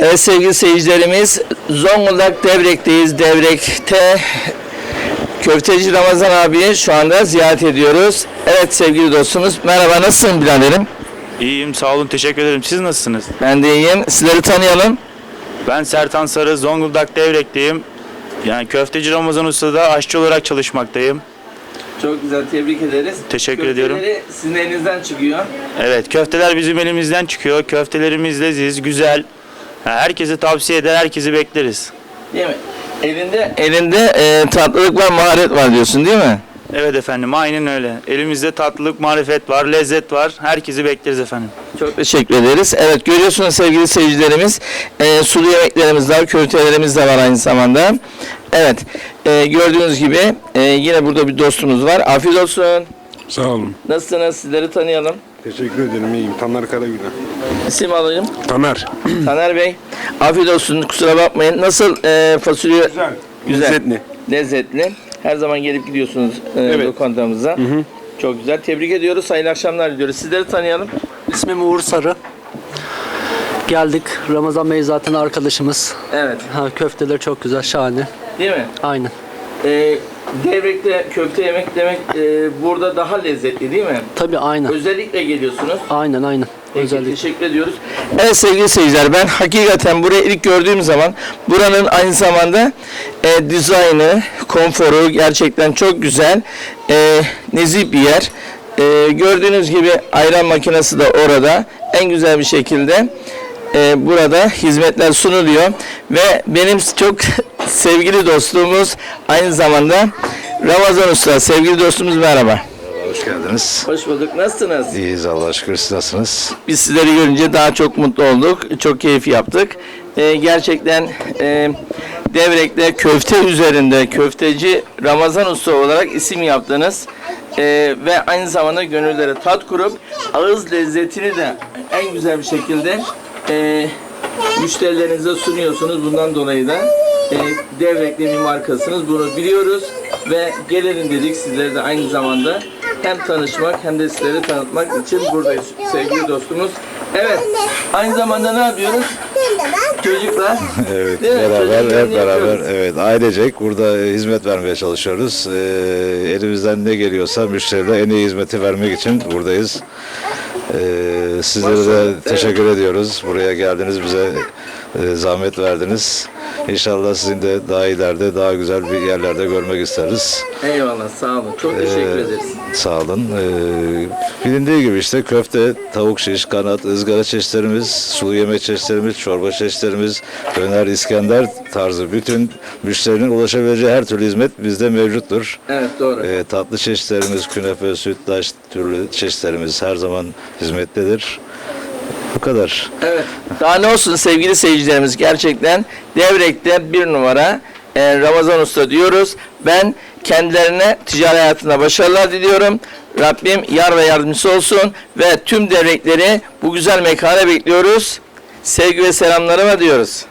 Evet sevgili seyircilerimiz Zonguldak Devrek'teyiz. Devrek'te Köfteci Ramazan abiyi şu anda ziyaret ediyoruz. Evet sevgili dostumuz merhaba nasılsın biraderim? İyiyim sağ olun teşekkür ederim. Siz nasılsınız? Ben de iyiyim. Sizleri tanıyalım. Ben Sertan Sarı Zonguldak Devrek'teyim. Yani köfteci Ramazan Usta'da aşçı olarak çalışmaktayım. Çok güzel tebrik ederiz. Teşekkür ediyorum. sizin elinizden çıkıyor. Evet köfteler bizim elimizden çıkıyor. Köftelerimiz leziz, güzel. Ha, Herkese tavsiye eder, herkesi bekleriz. Değil mi? Elinde elinde e, tatlılık var, maharet var diyorsun değil mi? Evet efendim aynen öyle. Elimizde tatlılık, marifet var, lezzet var. Herkesi bekleriz efendim. Çok teşekkür ederiz. Evet görüyorsunuz sevgili seyircilerimiz e, sulu yemeklerimiz var, köftelerimiz de var aynı zamanda. Evet e, gördüğünüz gibi e, yine burada bir dostumuz var. Afiyet olsun. Sağ olun. Nasılsınız? Sizleri tanıyalım. Teşekkür ederim. İyiyim. Taner Karagüler. İsim alayım. Taner. Taner Bey. Afiyet olsun. Kusura bakmayın. Nasıl e, fasulye? Güzel. Güzel. Lezzetli. Lezzetli. Her zaman gelip gidiyorsunuz e, Evet. lokantamıza. Çok güzel. Tebrik ediyoruz. Hayırlı akşamlar diliyoruz. Sizleri tanıyalım. İsmim Uğur Sarı. Geldik. Ramazan Bey zaten arkadaşımız. Evet. Ha, köfteler çok güzel, şahane. Değil mi? Aynen. E, Devrek'te köfte yemek demek e, burada daha lezzetli değil mi? Tabii aynen. Özellikle geliyorsunuz. Aynen aynen. Peki, Özellikle. teşekkür ediyoruz. Evet sevgili seyirciler ben hakikaten burayı ilk gördüğüm zaman buranın aynı zamanda e, dizaynı, konforu gerçekten çok güzel. E, nezih bir yer. E, gördüğünüz gibi ayran makinesi de orada. En güzel bir şekilde e, burada hizmetler sunuluyor ve benim çok sevgili dostluğumuz aynı zamanda Ramazan Usta. Sevgili dostumuz merhaba. Hoş geldiniz. Hoş bulduk. Nasılsınız? İyiyiz Allah'a şükür. Siz nasılsınız? Biz sizleri görünce daha çok mutlu olduk. Çok keyif yaptık. Ee, gerçekten e, Devrek'te köfte üzerinde köfteci Ramazan Usta olarak isim yaptınız. Ee, ve aynı zamanda gönüllere tat kurup ağız lezzetini de en güzel bir şekilde e, müşterilerinize sunuyorsunuz. Bundan dolayı da e, Devrek'te bir markasınız. Bunu biliyoruz ve gelelim dedik sizlere de aynı zamanda hem tanışmak hem de sizleri tanıtmak için buradayız sevgili dostumuz. Evet. Aynı zamanda ne yapıyoruz? Çocuklar. Evet, Değil beraber, hep beraber, yapıyoruz. evet, ailecek burada e, hizmet vermeye çalışıyoruz. Ee, elimizden ne geliyorsa müşterilere en iyi hizmeti vermek için buradayız. Ee, sizlere de teşekkür ediyoruz. Buraya geldiniz, bize e, zahmet verdiniz. İnşallah sizin de daha ileride, daha güzel bir yerlerde görmek isteriz. Eyvallah sağ olun. Çok teşekkür Ee, ederiz. Sağ olun. Ee, bilindiği gibi işte köfte, tavuk şiş, kanat, ızgara çeşitlerimiz, sulu yemek çeşitlerimiz, çorba çeşitlerimiz, döner, İskender tarzı bütün müşterinin ulaşabileceği her türlü hizmet bizde mevcuttur. Evet doğru. Ee, tatlı çeşitlerimiz, künefe, sütlaç türlü çeşitlerimiz her zaman hizmettedir. Bu kadar. Evet. Daha ne olsun sevgili seyircilerimiz gerçekten Devrek'te bir numara e, Ramazan Usta diyoruz. Ben kendilerine ticari hayatında başarılar diliyorum. Rabbim yar ve yardımcısı olsun ve tüm devrekleri bu güzel mekana bekliyoruz. Sevgi ve selamlarıma diyoruz.